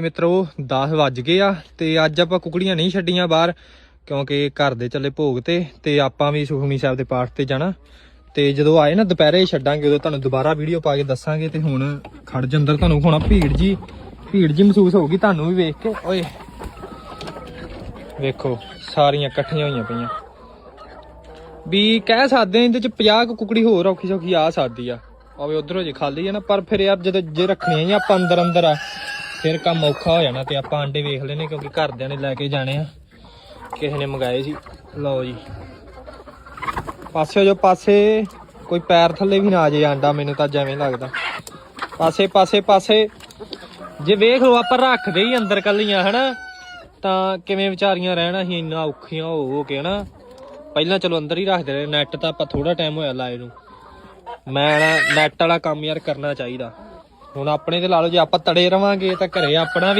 ਮਿੱਤਰੋ 10 ਵੱਜ ਗਏ ਆ ਤੇ ਅੱਜ ਆਪਾਂ ਕੁਕੜੀਆਂ ਨਹੀਂ ਛੱਡੀਆਂ ਬਾਹਰ, ਕਿਉਂਕਿ ਘਰ ਦੇ ਚੱਲੇ ਭੋਗ ਤੇ ਤੇ ਆਪਾਂ ਵੀ ਸੁਖਮਨੀ ਸਾਹਿਬ ਦੇ ਪਾਠ ਤੇ ਜਾਣਾ। ਤੇ ਜਦੋਂ ਆਏ ਨਾ ਦੁਪਹਿਰੇ ਛੱਡਾਂਗੇ, ਉਦੋਂ ਤੁਹਾਨੂੰ ਦੁਬਾਰਾ ਵੀਡੀਓ ਪਾ ਕੇ ਦੱਸਾਂਗੇ ਤੇ ਹੁਣ ਖੜ ਜਾ ਅੰਦਰ ਤੁਹਾਨੂੰ ਹੋਣਾ ਭੀੜ ਜੀ ਭੀੜ ਜੀ ਮਹਿਸੂਸ ਹੋਊਗੀ ਤੁਹਾਨੂੰ ਵੀ ਵੇਖ ਕੇ। ਓਏ, ਵੇਖੋ, ਸਾਰੀਆਂ ਇਕੱਠੀਆਂ ਹੋਈਆਂ ਪਈਆਂ। ਵੀ ਕਹਿ ਸਕਦੇ ਆ ਇਹਦੇ ਚ 50 ਕੁਕੜੀ ਹੋਰ ਔਖੀ ਸੌਖੀ ਆ ਸਕਦੀ ਆ। ਆਵੇ ਉਧਰੋਂ ਜੇ ਖਾਲੀ ਆ ਨਾ, ਪਰ ਫਿਰ ਯਾਰ ਜਦੋਂ ਜੇ ਰੱਖਣੀ ਹੀ ਆਪਾਂ ਅੰਦਰ ਅੰਦਰ ਆ। ਫਿਰ ਕੰਮ ਔਖਾ ਹੋ ਜਾਣਾ ਤੇ ਆਪਾਂ ਆਂਡੇ ਵੇਖ ਲੈਨੇ ਕਿਉਂਕਿ ਘਰਦਿਆਂ ਨੇ ਲੈ ਕੇ ਜਾਣੇ ਆ। ਕਿਸੇ ਨੇ ਮੰਗਾਏ ਸੀ। ਲਓ ਜੀ। ਪਾਸੇ ਜੋ ਪਾਸੇ। ਕੋਈ ਪੈਰ ਥੱਲੇ ਵੀ ਨਾ ਆ ਜੇ ਆਂਡਾ, ਮੈਨੂੰ ਤਾਂ ਜਿਵੇਂ ਲੱਗਦਾ। ਪਾਸੇ ਪਾਸੇ ਪਾਸੇ। ਜੇ ਵੇਖ ਲਓ, ਆਪਾਂ ਰੱਖਦੇ ਹੀ ਅੰਦਰ ਕੱਲੀਆਂ, ਹਨਾ? ਤਾਂ ਕਿਵੇਂ ਵਿਚਾਰੀਆਂ ਰਹਿਣਾ ਸੀ ਇੰਨਾ ਔਖੀਆਂ ਹੋ ਹੋ ਕੇ, ਹਨਾ? ਪਹਿਲਾਂ ਚਲੋ ਅੰਦਰ ਹੀ ਰੱਖਦੇ ਰਹੇ। ਨੈਟ ਤਾਂ ਆਪਾਂ ਥੋੜਾ ਟਾਈਮ ਹੋਇਆ ਲਾਏ ਨੂੰ। ਮੈਂ ਨੈਟ ਵਾਲਾ ਕੰਮ ਯਾਰ ਕਰਨਾ ਚਾਹੀਦਾ। ਹੁਣ ਆਪਣੇ ਤੇ ਲਾ ਲਓ ਜੇ ਆਪਾਂ ਤੜੇ ਰਵਾਂਗੇ ਤਾਂ ਘਰੇ ਆਪਣਾ ਵੀ